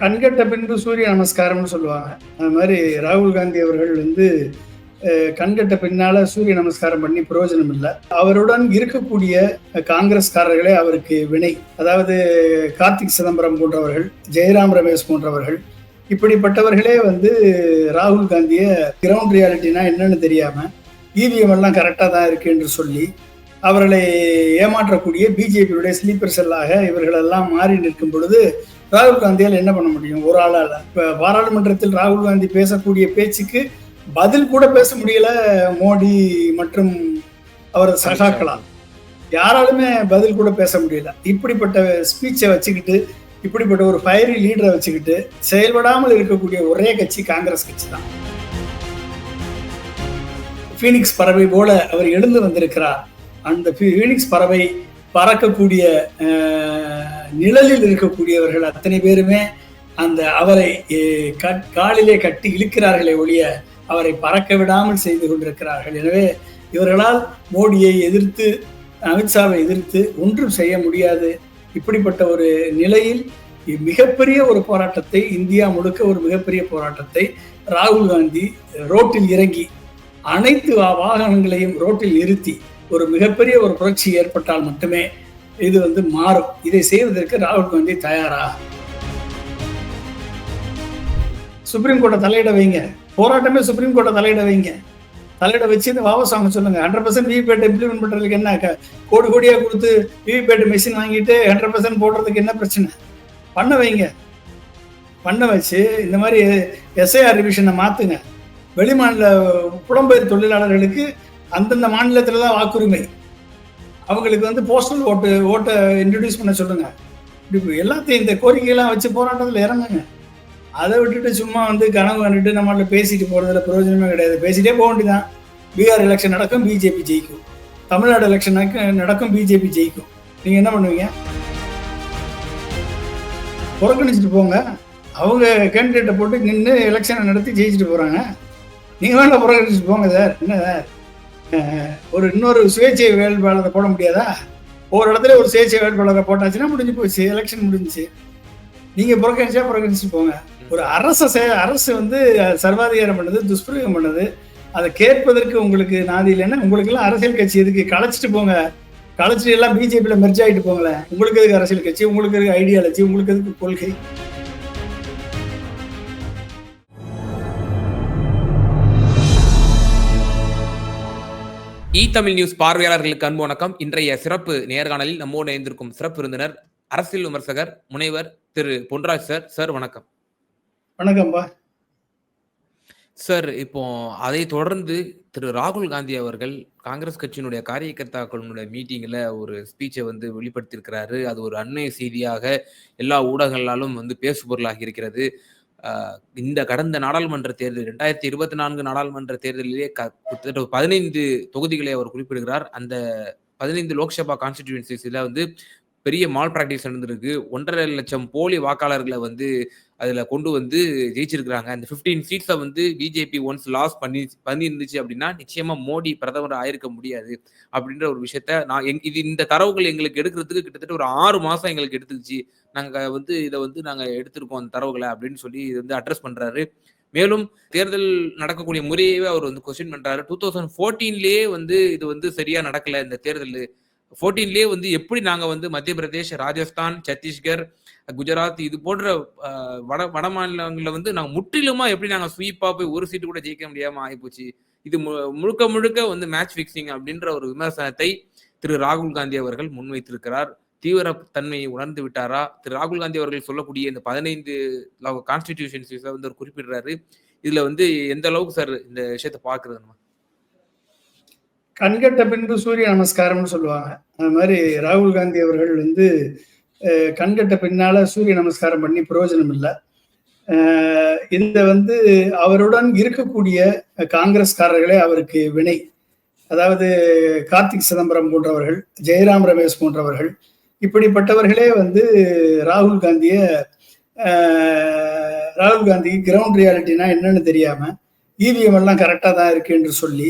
கண்கட்ட பின்பு சூரிய நமஸ்காரம்னு சொல்லுவாங்க. அது மாதிரி ராகுல் காந்தி அவர்கள் வந்து கண்கட்ட பின்னால சூரிய நமஸ்காரம் பண்ணி பிரயோஜனம் இல்லை. அவருடன் இருக்கக்கூடிய காங்கிரஸ்காரர்களே அவருக்கு வினை. அதாவது கார்த்திக் சிதம்பரம் போன்றவர்கள் ஜெயராம் ரமேஷ் போன்றவர்கள் இப்படிப்பட்டவர்களே வந்து ராகுல் காந்தியை கிரவுண்ட் ரியாலிட்டினா என்னன்னு தெரியாம இவிஎம் எல்லாம் கரெக்டாக தான் இருக்கு என்று சொல்லி அவர்களை ஏமாற்றக்கூடிய பிஜேபியுடைய ஸ்லீப்பர் செல்லாக இவர்களெல்லாம் மாறி நிற்கும் பொழுது ராகுல் காந்தியால் என்ன பண்ண முடியும்? ஒரு ஆளால. இப்ப பாராளுமன்றத்தில் ராகுல் காந்தி பேசக்கூடிய பேச்சுக்கு பதில் கூட பேச முடியல மோடி மற்றும் அவரது சகாக்களால். யாராலுமே பதில் கூட பேச முடியல. இப்படிப்பட்ட ஸ்பீச்சை வச்சுக்கிட்டு இப்படிப்பட்ட ஒரு ஃபயரி லீடரை வச்சுக்கிட்டு செயல்படாமல் இருக்கக்கூடிய ஒரே கட்சி காங்கிரஸ் கட்சி தான். ஃபீனிக்ஸ் பறவை போல அவர் எழுந்து வந்திருக்கிறார். அந்த ஃபீனிக்ஸ் பறவை பறக்கக்கூடிய நிழலில் இருக்கக்கூடியவர்கள் அத்தனை பேருமே அந்த அவரை கட்- காலிலே கட்டி இழுக்கிறார்களே ஒழிய அவரை பறக்க விடாமல் செய்து கொண்டிருக்கிறார்கள். எனவே இவர்களால் மோடியை எதிர்த்து அமித்ஷாவை எதிர்த்து ஒன்றும் செய்ய முடியாது. இப்படிப்பட்ட ஒரு நிலையில் மிகப்பெரிய ஒரு போராட்டத்தை இந்தியா முழுக்க ஒரு மிகப்பெரிய போராட்டத்தை ராகுல் காந்தி ரோட்டில் இறங்கி அனைத்து வாகனங்களையும் ரோட்டில் நிறுத்தி ஒரு மிகப்பெரிய ஒரு புரட்சி ஏற்பட்டால் மட்டுமே இது வந்து மாறும். இதை செய்வதற்கு ராகுல் காந்தி தயாரா? சுப்ரீம் கோர்ட்டை தலையிட வைங்க. போராட்டமே சுப்ரீம் கோர்ட்டை தலையிட வைங்க. தலையிட வச்சு இந்த வாபஸ் வாங்க சொல்லுங்க. ஹண்ட்ரட் பர்சன்ட் விவிபேட் இம்ப்ளிமெண்ட் பண்றதுக்கு என்ன கோடி கோடியா கொடுத்து விவிபேட் மெஷின் வாங்கிட்டு ஹண்ட்ரட் பர்சன்ட் போடுறதுக்கு என்ன பிரச்சனை? பண்ண வைங்க. பண்ண வச்சு இந்த மாதிரி எஸ்ஐஆர் ரிவிஷனை மாத்துங்க. வெளிமாநில புலம்பெயர் தொழிலாளர்களுக்கு அந்தந்த மாநிலத்தில் தான் வாக்குரிமை. அவங்களுக்கு வந்து போஸ்டல் ஓட்டு ஓட்டை இன்ட்ரடியூஸ் பண்ண சொல்லுங்க. இப்படி எல்லாத்தையும் இந்த கோரிக்கையெல்லாம் வச்சு போராட்டத்தில் இறங்குங்க. அதை விட்டுட்டு சும்மா வந்து கனவு கண்டுட்டு நம்மள பேசிட்டு போகிறதுல பிரயோஜனமே கிடையாது. பேசிட்டே போக வேண்டியதான் பீகார் எலெக்ஷன் நடக்கும் பிஜேபி ஜெயிக்கும். தமிழ்நாடு எலெக்ஷன் நடக்கும் பிஜேபி ஜெயிக்கும். நீங்கள் என்ன பண்ணுவீங்க? புறக்கணிச்சிட்டு போங்க. அவங்க கேண்டிடேட்டை போட்டு நின்று எலெக்ஷனை நடத்தி ஜெயிச்சுட்டு போகிறாங்க நீங்கள் வேண்டாம் புறக்கணிச்சிட்டு போங்க சார். என்ன சார்? ஒரு இன்னொரு சுயேட்சை வேட்பாளரை போட முடியாதா? ஒரு இடத்துல ஒரு சுயேட்சை வேட்பாளரை போட்டாச்சுன்னா முடிஞ்சு போச்சு எலெக்ஷன் முடிஞ்சிச்சு. நீங்க புறக்கணிச்சா புறக்கணிச்சு போங்க. ஒரு அரசு அரசு வந்து சர்வாதிகாரம் பண்ணுது துஷ்பிரயோகம் பண்ணுது. அதை கேட்பதற்கு உங்களுக்கு நாதி இல்லைன்னா உங்களுக்கு எல்லாம் அரசியல் கட்சி எதுக்கு? களைச்சிட்டு போங்க. களைச்சிட்டு எல்லாம் பிஜேபியில மெர்ஜ் ஆகிட்டு போங்களேன். உங்களுக்கு எதுக்கு அரசியல் கட்சி? உங்களுக்கு எதுக்கு ஐடியாலஜி உங்களுக்கு எதுக்கு கொள்கை? இ தமிழ் நியூஸ் பார்வையாளர்களுக்கு அன்பு வணக்கம். இன்றைய சிறப்பு நேர்காணலில் நம்மோடு இணைந்திருக்கும் சிறப்பு விருந்தினர் அரசியல் விமர்சகர் முனைவர் திரு பொன்ராஜ் சார். சார் வணக்கம். வணக்கம்பா. சார் இப்போ அதை தொடர்ந்து திரு ராகுல் காந்தி அவர்கள் காங்கிரஸ் கட்சியினுடைய காரியகர்த்தாக்களுடைய மீட்டிங்ல ஒரு ஸ்பீச்சை வந்து வெளிப்படுத்தியிருக்கிறாரு. அது ஒரு அண்மைய செய்தியாக எல்லா ஊடகங்களாலும் வந்து பேசுபொருளாகி இருக்கிறது. இந்த கடந்த நாடாளுமன்ற தேர்தல் ரெண்டாயிரத்தி இருபத்தி நான்கு நாடாளுமன்ற தேர்தலிலே க- கிட்டத்தட்ட பதினைந்து தொகுதிகளை அவர் குறிப்பிடுகிறார். அந்த பதினைந்து லோக்சபா கான்ஸ்டிடியூன்சிஸில் வந்து பெரிய மால் பிராக்டிஸ் நடந்திருக்கு. ஒன்றரை லட்சம் போலி வாக்காளர்களை வந்து அதுல கொண்டு வந்து ஜெயிச்சிருக்கிறாங்க. அந்த 15 சீட்ஸை வந்து பிஜேபி ஒன்ஸ் லாஸ் பண்ணி பண்ணியிருந்துச்சு அப்படின்னா நிச்சயமா மோடி பிரதமர் ஆயிருக்க முடியாது அப்படின்ற ஒரு விஷயத்த நான் எங் இது இந்த தரவுகள் எங்களுக்கு எடுக்கிறதுக்கு கிட்டத்தட்ட ஒரு ஆறு மாசம் எங்களுக்கு எடுத்துக்கிச்சு நாங்க வந்து இதை வந்து நாங்க எடுத்திருக்கோம் அந்த தரவுகளை அப்படின்னு சொல்லி இது வந்து அட்ரஸ் பண்றாரு. மேலும் தேர்தல் நடக்கக்கூடிய முறையவே அவர் வந்து கொஸ்டின் பண்றாரு. டூ தௌசண்ட் ஃபோர்டீன்லயே வந்து இது வந்து சரியா நடக்கல இந்த தேர்தல். ஃபோர்டீன்லேயே வந்து எப்படி நாங்கள் வந்து மத்திய பிரதேஷ் ராஜஸ்தான் சத்தீஸ்கர் குஜராத் இது போன்ற வட வட மாநிலங்களில் வந்து நாங்கள் முற்றிலுமா எப்படி நாங்கள் ஸ்வீப்பாக போய் ஒரு சீட்டு கூட ஜெயிக்க முடியாமல் ஆகிப்போச்சு. இது மு- முழுக்க முழுக்க வந்து மேட்ச் ஃபிக்ஸிங் அப்படின்ற ஒரு விமர்சனத்தை திரு ராகுல் காந்தி அவர்கள் முன்வைத்திருக்கிறார். தீவிர தன்மையை உணர்ந்து விட்டாரா? திரு ராகுல் காந்தி அவர்கள் சொல்லக்கூடிய இந்த பதினைந்து கான்ஸ்டிடியூஷன்ஸ் வந்து அவர் குறிப்பிடுறாரு. இதுல வந்து எந்த அளவுக்கு சார் இந்த விஷயத்தை பாக்குறது நம்ம? கண்கட்ட பின்பு சூரிய நமஸ்காரம்னு சொல்லுவாங்க. அது மாதிரி ராகுல் காந்தி அவர்கள் வந்து கண்கட்ட பின்னால சூரிய நமஸ்காரம் பண்ணி பிரயோஜனம் இல்லை. இந்த வந்து அவருடன் இருக்கக்கூடிய காங்கிரஸ்காரர்களே அவருக்கு வினை. அதாவது கார்த்திக் சிதம்பரம் போன்றவர்கள் ஜெயராம் ரமேஷ் போன்றவர்கள் இப்படிப்பட்டவர்களே வந்து ராகுல் காந்திய ராகுல் காந்திக்கு கிரவுண்ட் ரியாலிட்டினா என்னன்னு தெரியாம இவிஎம் எல்லாம் கரெக்டாக தான் இருக்கு என்று சொல்லி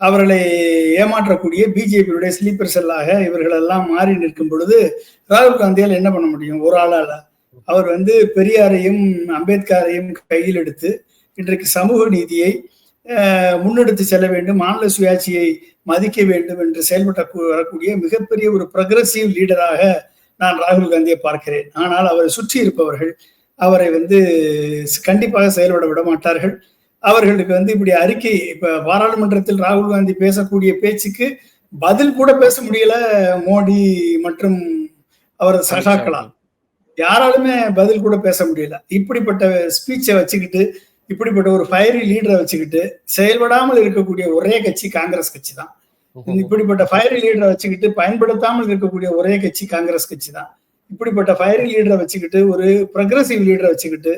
அவர்களை ஏமாற்றக்கூடிய பிஜேபியுடைய ஸ்லீப்பர் செல்லாக இவர்களெல்லாம் மாறி நிற்கும் பொழுது ராகுல் காந்தியால் என்ன பண்ண முடியும்? ஒரு ஆளால். அவர் வந்து பெரியாரையும் அம்பேத்கரையும் கையில் எடுத்து இன்றைக்கு சமூக நீதியை முன்னெடுத்து செல்ல வேண்டும் மாநில சுயாட்சியை மதிக்க வேண்டும் என்று செயல்பட்ட வரக்கூடிய மிகப்பெரிய ஒரு ப்ரொக்ரஸிவ் லீடராக நான் ராகுல் காந்தியை பார்க்கிறேன். ஆனால் அவரை சுற்றி இருப்பவர்கள் அவரை வந்து கண்டிப்பாக செயல்பட விட மாட்டார்கள். அவர்களுக்கு வந்து இப்படி அறிக்கை இப்ப பாராளுமன்றத்தில் ராகுல் காந்தி பேசக்கூடிய பேச்சுக்கு பதில் கூட பேச முடியல மோடி மற்றும் அவரது சகாக்களால் யாராலுமே பதில் கூட பேச முடியல. இப்படிப்பட்ட ஸ்பீச்சை வச்சுக்கிட்டு இப்படிப்பட்ட ஒரு ஃபயரி லீடரை வச்சுக்கிட்டு செயல்படாமல் இருக்கக்கூடிய ஒரே கட்சி காங்கிரஸ் கட்சி தான். இப்படிப்பட்ட ஃபயரி லீடரை வச்சுக்கிட்டு பயன்படுத்தாமல் இருக்கக்கூடிய ஒரே கட்சி காங்கிரஸ் கட்சி தான். இப்படிப்பட்ட ஃபயரி லீடரை வச்சுக்கிட்டு ஒரு ப்ரொக்ரஸிவ் லீடரை வச்சுக்கிட்டு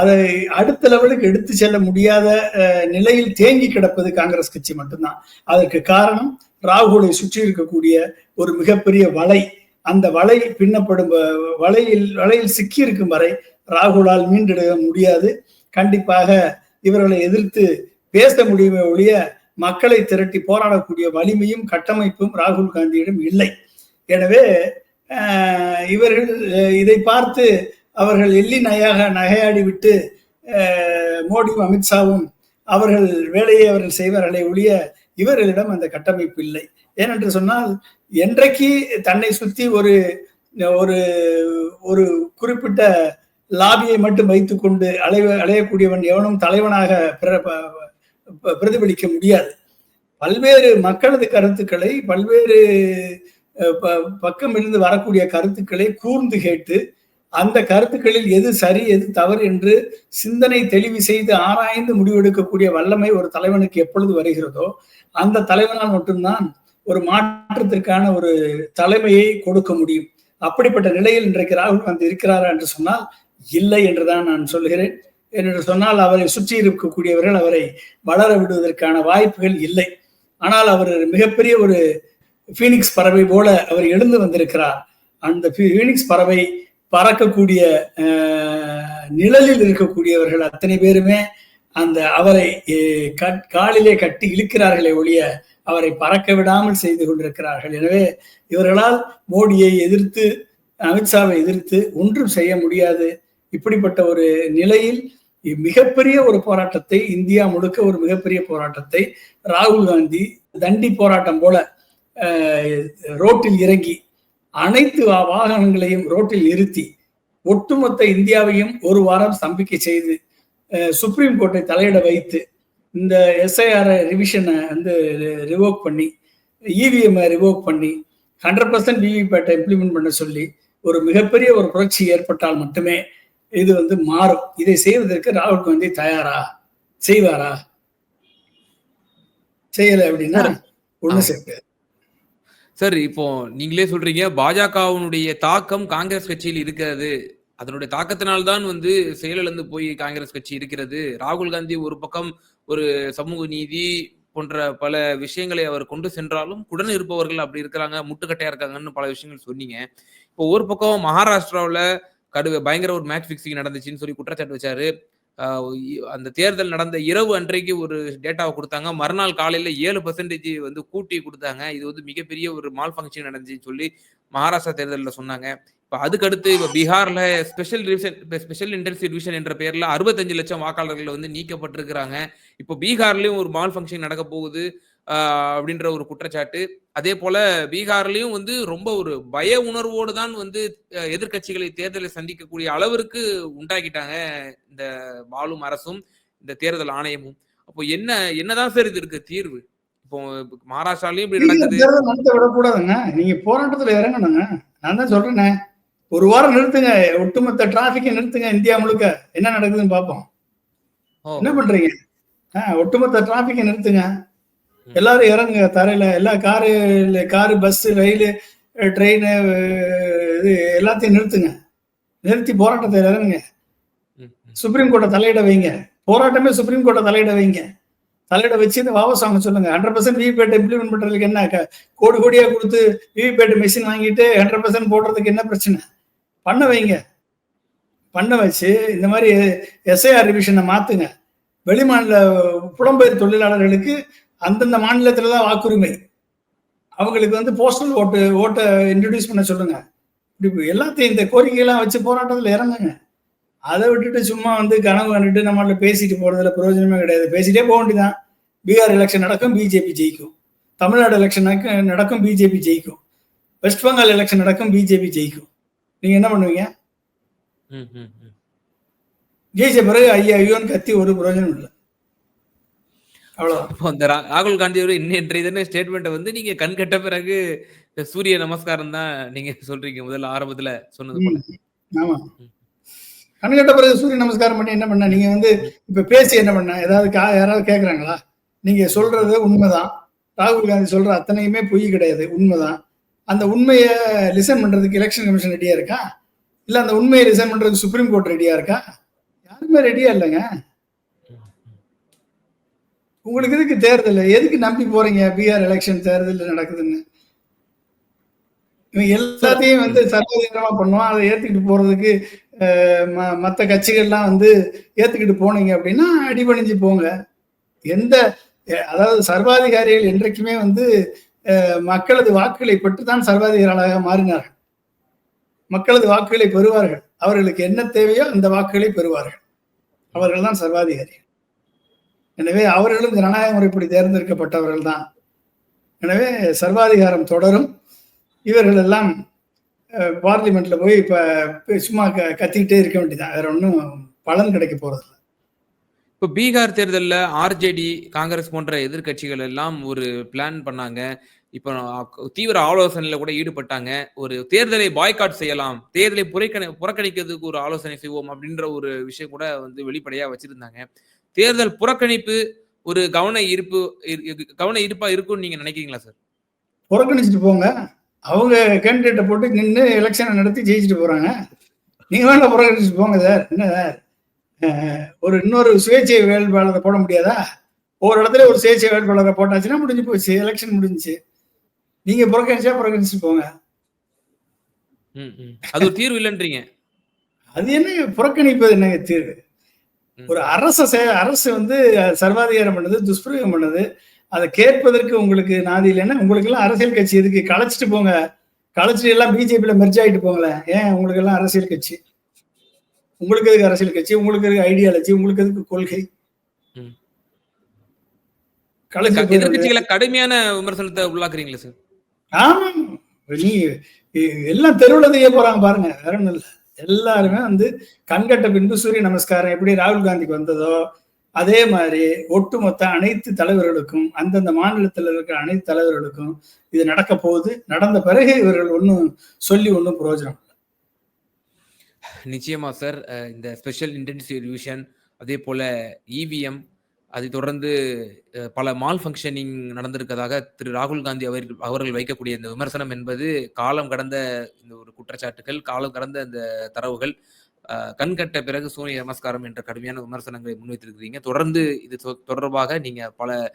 அதை அடுத்த லெவலுக்கு எடுத்து செல்ல முடியாத நிலையில் தேங்கி கிடப்பது காங்கிரஸ் கட்சி மட்டும்தான். அதற்கு காரணம் ராகுலை சுற்றி இருக்கக்கூடிய ஒரு மிகப்பெரிய வலை. அந்த வலை பின்னப்படும் வ- வலையில் வலையில் சிக்கி இருக்கும் வரை ராகுலால் மீண்டெடுக்க முடியாது. கண்டிப்பாக இவர்களை எதிர்த்து பேச முடியுமே ஒழிய மக்களை திரட்டி போராடக்கூடிய வலிமையும் கட்டமைப்பும் ராகுல் காந்தியிடம் இல்லை. எனவே இவர்கள் இதை பார்த்து அவர்கள் எள்ளி நயாக நகையாடி விட்டு மோடியும் அமித்ஷாவும் அவர்கள் வேலையை அவர்கள் செய்வார்களே ஒழிய இவர்களிடம் அந்த கட்டமைப்பு இல்லை. ஏனென்று சொன்னால் என்றைக்கு தன்னை சுற்றி ஒரு ஒரு ஒரு குறிப்பிட்ட லாபியை மட்டும் வைத்துக்கொண்டு அலைய அலையக்கூடியவன் எவனும் தலைவனாக ப- பிரதிபலிக்க முடியாது. பல்வேறு மக்களது கருத்துக்களை பல்வேறு ப- பக்கம் இருந்து வரக்கூடிய கருத்துக்களை கூர்ந்து கேட்டு அந்த கருத்துக்களில் எது சரி எது தவறு என்று சிந்தனை தெளிவு செய்து ஆராய்ந்து முடிவெடுக்கக்கூடிய வல்லமை ஒரு தலைவனுக்கு எப்பொழுது வருகிறதோ அந்த தலைவனால் மட்டும்தான் ஒரு மாற்றத்திற்கான ஒரு தலைமையை கொடுக்க முடியும். அப்படிப்பட்ட நிலையில் இன்றைக்கு ராகுல் காந்தி இருக்கிறாரா என்று சொன்னால் இல்லை என்றுதான் நான் சொல்கிறேன் என்று சொன்னால் அவரை சுற்றி இருக்கக்கூடியவர்கள் அவரை வளர விடுவதற்கான வாய்ப்புகள் இல்லை. ஆனால் அவர் மிகப்பெரிய ஒரு ஃபீனிக்ஸ் பறவை போல அவர் எழுந்து வந்திருக்கிறார். அந்த ஃபீனிக்ஸ் பறவை பறக்கக்கூடிய நிழலில் இருக்கக்கூடியவர்கள் அத்தனை பேருமே அந்த அவரை கட்- காலிலே கட்டி இழுக்கிறார்களே ஒழிய அவரை பறக்க விடாமல் செய்து கொண்டிருக்கிறார்கள். எனவே இவர்களால் மோடியை எதிர்த்து அமித்ஷாவை எதிர்த்து ஒன்றும் செய்ய முடியாது. இப்படிப்பட்ட ஒரு நிலையில் மிகப்பெரிய ஒரு போராட்டத்தை இந்தியா முழுக்க ஒரு மிகப்பெரிய போராட்டத்தை ராகுல் காந்தி தண்டி போராட்டம் போல ரோட்டில் இறங்கி அனைத்து வாகனங்களையும் ரோட்டில் நிறுத்தி ஒட்டுமொத்த இந்தியாவையும் ஒரு வாரம் ஸ்தம்பிக்க செய்து சுப்ரீம் கோர்ட்டை தலையிட வைத்து இந்த எஸ்ஐஆர் ரிவிஷனை வந்து ரிவோக் பண்ணி இவிஎம் ரிவோக் பண்ணி ஹண்ட்ரட் பர்சன்ட் விவிபேட்டை இம்ப்ளிமெண்ட் பண்ண சொல்லி ஒரு மிகப்பெரிய ஒரு புரட்சி ஏற்பட்டால் மட்டுமே இது வந்து மாறும். இதை செய்வதற்கு ராகுல் காந்தி தயாரா? செய்வாரா? செய்யல அப்படின்னா ஒண்ணு ஆமா. சார் இப்போ நீங்களே சொல்றீங்க பாஜகவினுடைய தாக்கம் காங்கிரஸ் கட்சியில் இருக்கிறது. அதனுடைய தாக்கத்தினால்தான் வந்து செயலிழந்து போய் காங்கிரஸ் கட்சி இருக்கிறது. ராகுல் காந்தி ஒரு பக்கம் ஒரு சமூக நீதி போன்ற பல விஷயங்களை அவர் கொண்டு சென்றாலும் உடன் இருப்பவர்கள் அப்படி இருக்கிறாங்க முட்டுக்கட்டையா இருக்காங்கன்னு பல விஷயங்கள் சொன்னீங்க. இப்போ ஒரு பக்கம் மகாராஷ்டிராவில் கடு பயங்கர ஒரு மேட்ச் ஃபிக்ஸிங் நடந்துச்சுன்னு சொல்லி குற்றச்சாட்டு வச்சாரு. அந்த தேர்தல் நடந்த இரவு அன்றைக்கு ஒரு டேட்டாவை கொடுத்தாங்க. மறுநாள் காலையில ஏழு பர்சன்டேஜ் வந்து கூட்டி கொடுத்தாங்க. இது வந்து மிகப்பெரிய ஒரு மால் ஃபங்க்ஷன் நடந்துச்சுன்னு சொல்லி மகாராஷ்டிரா தேர்தலில் சொன்னாங்க. இப்போ அதுக்கடுத்து இப்போ பீகார்ல special division special intensive division என்ற பேரில் அறுபத்தஞ்சு லட்சம் வாக்காளர்கள் வந்து நீக்கப்பட்டிருக்கிறாங்க. இப்போ பீகார்லயும் ஒரு மால் ஃபங்க்ஷன் நடக்க போகுது. அப்படின்ற ஒரு குற்றச்சாட்டு. அதே போல பீகார்லயும் வந்து ரொம்ப ஒரு பய உணர்வோடு தான் வந்து அஹ், எதிர்க்கட்சிகளை தேர்தலை சந்திக்கக்கூடிய அளவிற்கு உண்டாக்கிட்டாங்க இந்த பாலும் அரசும் இந்த தேர்தல் ஆணையமும். அப்போ என்ன என்னதான் சார் இது இருக்கு தீர்வு? இப்போ மகாராஷ்டிராலயும் இப்படி நடக்குது. விடக்கூடாதுங்க. நீங்க போராட்டத்துல இறங்கணுங்க. நான் தான் சொல்றேனே. ஒரு வாரம் நிறுத்துங்க. ஒட்டுமொத்த டிராபிக்கை நிறுத்துங்க இந்தியா முழுக்க. என்ன நடக்குதுன்னு பார்ப்போம் ஓ, என்ன பண்றீங்க? ஒட்டுமொத்த டிராபிக்கை நிறுத்துங்க. எல்லாரும் இறங்குங்க. தரையில எல்லா காரு காரு பஸ் ரயில் ட்ரெயின் இது எல்லாத்தையும் நிறுத்துங்க. நிறுத்தி போராட்டத்தை இறங்குங்க. சுப்ரீம் கோர்ட்டை தலையிட வைங்க. போராட்டமே சுப்ரீம் கோர்ட்டை தலையிட வைங்க. தலையிட வச்சு இந்த வாபஸ் சொல்லுங்க. ஹண்ட்ரட் பர்சன்ட் விவிபேட்டை இம்ப்ளிமெண்ட் பண்றதுக்கு என்ன? கோடி கோடியா கொடுத்து விவிபேட் மிஷின் வாங்கிட்டு ஹண்ட்ரட் பர்சன்ட் போடுறதுக்கு என்ன பிரச்சனை? பண்ண வைங்க. பண்ண வச்சு இந்த மாதிரி எஸ்ஐஆர் ரிவிஷனை மாத்துங்க. வெளிமாநில புலம்பெயர் தொழிலாளர்களுக்கு அந்தந்த மாநிலத்துல தான் வாக்குரிமை. அவங்களுக்கு வந்து போஸ்டல் ஓட்டு ஓட்டை இன்ட்ரடியூஸ் பண்ண சொல்லுங்க. இப்படி எல்லாத்தையும் இந்த கோரிக்கையெல்லாம் வச்சு போராட்டத்தில் இறங்குங்க. அதை விட்டுட்டு சும்மா வந்து கனவு கண்டுட்டு நம்மள பேசிட்டு போறதுல பிரயோஜனமே கிடையாது. பேசிட்டே போக வேண்டியதான் பீகார் எலெக்ஷன் நடக்கும் பிஜேபி ஜெயிக்கும். தமிழ்நாடு எலெக்ஷன் நடக்கும் பிஜேபி ஜெயிக்கும். வெஸ்ட் பெங்கால் எலெக்ஷன் நடக்கும் பிஜேபி ஜெயிக்கும். நீங்க என்ன பண்ணுவீங்க? ம், ம், ம். ஜெயிச்ச பிறகு ஐயா ஐயோன்னு கத்தி ஒரு பிரயோஜனம் இல்லை. அப்போ அந்த ராகுல் காந்தி அவர் இன்னைய தின ஸ்டேட்மெண்ட்டை வந்து நீங்க கண் கட்ட பிறகு சூரிய நமஸ்காரம் தான் நீங்க சொல்றீங்க முதல்ல ஆரம்பத்துல சொன்னது போல. ஆமா. கண்கட்ட பிறகு சூரிய நமஸ்காரம் பண்ணி என்ன பண்ண? நீங்க வந்து இப்ப பேசி என்ன பண்ண? ஏதாவது யாராவது கேக்குறாங்களா? நீங்க சொல்றது உண்மைதான். ராகுல் காந்தி சொல்ற அத்தனையுமே பொய் கிடையாது உண்மைதான். அந்த உண்மையை லிசன் பண்றதுக்கு எலெக்ஷன் கமிஷன் ரெடியா இருக்கா? இல்ல அந்த உண்மையை லிசன் பண்றதுக்கு சுப்ரீம் கோர்ட் ரெடியா இருக்கா? யாருமே ரெடியா இல்லைங்க. உங்களுக்கு எதுக்கு தேர்தல்? எதுக்கு நம்பி போறீங்க? பீகார் எலெக்ஷன் தேர்தல் நடக்குதுன்னு. எல்லாத்தையும் வந்து சர்வதேசமா பண்ணுவான். அதை ஏத்துக்கிட்டு போறதுக்கு மற்ற ம- கட்சிகள்லாம் வந்து ஏத்துக்கிட்டு போனீங்க அப்படின்னா அடிபணிஞ்சு போங்க. எந்த அதாவது சர்வாதிகாரிகள் என்றைக்குமே வந்து மக்களது வாக்குகளை பெற்றுத்தான் சர்வாதிகாரிகளாக மாறினார்கள். மக்களது வாக்குகளை பெறுவார்கள். அவர்களுக்கு என்ன தேவையோ அந்த வாக்குகளை பெறுவார்கள். அவர்கள் தான் சர்வாதிகாரிகள். எனவே அவர்களும் ஜனநாயக முறைப்படி தேர்ந்தெடுக்கப்பட்டவர்கள் தான் எனவே சர்வாதிகாரம் தொடரும். இவர்கள் எல்லாம் பார்லிமெண்ட்ல போய் இப்ப சும்மா க- கத்திக்கிட்டே இருக்க வேண்டியதான் வேற ஒன்றும் பலன் கிடைக்க போறதில்ல. இப்போ பீகார் தேர்தலில் ஆர்ஜேடி காங்கிரஸ் போன்ற எதிர்க்கட்சிகள் எல்லாம் ஒரு பிளான் பண்ணாங்க. இப்போ தீவிர ஆலோசனையில கூட ஈடுபட்டாங்க. ஒரு தேர்தலை பாய்காட் செய்யலாம். தேர்தலை புறக்கணி புறக்கணிக்கிறதுக்கு ஒரு ஆலோசனை செய்வோம் அப்படின்ற ஒரு விஷயம் கூட வந்து வெளிப்படையா வச்சிருந்தாங்க. தேர்தல் புறக்கணிப்பு ஒரு கவன ஈர்ப்பு கவன ஈர்ப்பா இருக்கும்னு நீங்க நினைக்கிறீங்களா சார்? புறக்கணிச்சிட்டு போங்க. அவங்க கேண்டிடேட்டை போட்டு நின்று எலெக்ஷனை நடத்தி ஜெயிச்சுட்டு போறாங்க. நீங்க வேணா புறக்கணிச்சுட்டு போங்க சார். என்ன சார்? ஒரு இன்னொரு சுயேட்சை வேட்பாளரை போட முடியாதா? ஒரு இடத்துல ஒரு சுயேட்சை வேட்பாளரை போட்டாச்சுன்னா முடிஞ்சு போச்சு. எலெக்ஷன் முடிஞ்சுச்சு. நீங்க புறக்கணிச்சா புறக்கணிச்சுட்டு போங்க. அது ஒரு தீர்வு இல்லைன்றீங்க. அது என்ன புறக்கணிப்பது என்னங்க தீர்வு. ஒரு அரச அரசு வந்து சர்வாதிகாரம் பண்ணுது துஷ்பிரயோகம் பண்ணுது. அதை கேட்பதற்கு உங்களுக்கு நாதி இல்லைன்னா உங்களுக்கு எல்லாம் அரசியல் கட்சி எதுக்கு? களைச்சிட்டு போங்க. களைச்சிட்டு எல்லாம் பிஜேபியில மெர்ஜ் ஆயிட்டு போங்களேன். ஏன் உங்களுக்கு எல்லாம் அரசியல் கட்சி? உங்களுக்கு எதுக்கு அரசியல் கட்சி? உங்களுக்கு எதுக்கு ஐடியாலஜி உங்களுக்கு எதுக்கு கொள்கை. எதிர்கட்சிகளை கடுமையான விமர்சனத்தை உள்ளாக்குறீங்களா சார். ஆமா நீ எல்லாம் தெருவுல செய்ய போறாங்க பாருங்க. வேற ஒண்ணும் இல்ல. எல்லாருமே வந்து கண்கட்ட பின்பு சூரிய நமஸ்காரம் எப்படி ராகுல் காந்திக்கு வந்ததோ அதே மாதிரி ஒட்டுமொத்த அனைத்து தலைவர்களுக்கும் அந்தந்த மாநிலத்தில் இருக்கிற அனைத்து தலைவர்களுக்கும் இது நடக்க போகுது நடந்த பிறகு இவர்கள் ஒன்றும் சொல்லி ஒன்றும் பிரயோஜனம் இல்லை. நிச்சயமா சார் இந்த ஸ்பெஷல் இன்டென்சிவ் ரிவிஷன் அதே போல இவிஎம் அதை தொடர்ந்து பல மால் ஃபங்க்ஷனிங் நடந்திருக்கதாக திரு ராகுல் காந்தி அவர்கள் அவர்கள் வைக்கக்கூடிய இந்த விமர்சனம் என்பது காலம் கடந்த இந்த ஒரு குற்றச்சாட்டுகள் காலம் கடந்த இந்த தரவுகள் கண்கட்ட பிறகு சூரிய நமஸ்காரம் என்ற கடுமையான விமர்சனங்களை முன்வைத்திருக்கிறீங்க. தொடர்ந்து இது தொ- தொடர்பாக நீங்க பல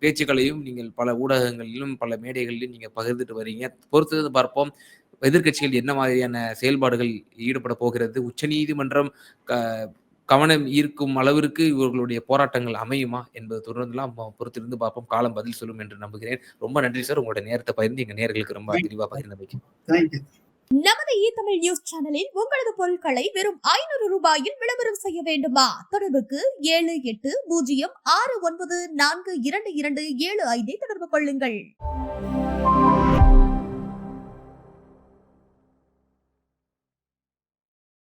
பேச்சுக்களையும் நீங்கள் பல ஊடகங்களிலும் பல மேடைகளிலும் நீங்க பகிர்ந்துட்டு வரீங்க. பொறுத்தது பார்ப்போம் எதிர்க்கட்சிகள் என்ன மாதிரியான செயல்பாடுகள் ஈடுபட போகிறது? உச்சநீதிமன்றம் க- கவனம் ஈர்க்கும் அளவிற்கு இவர்களுடைய போராட்டங்கள் அமையுமா என்பது தொடர்ந்துலாம் பொறுத்திருந்து பார்ப்போம். காலம் பதில் சொல்லும் என்று நம்புகிறேன். ரொம்ப நன்றி சார். உங்களோட நேரத்தை பகிர்ந்து எங்க நேர்களுக்கு ரொம்ப தெளிவா பகிர்ந்தமைக்கு. நமது இ தமிழ் நியூஸ் சேனலில் உங்களது பொருட்களை வெறும் ஐநூறு ரூபாயில் விளம்பரம் செய்ய வேண்டுமா? தொடர்புக்கு ஏழு எட்டு பூஜ்ஜியம் ஆறு ஒன்பது நான்கு இரண்டு இரண்டு ஏழு ஐந்தை தொடர்பு கொள்ளுங்கள்.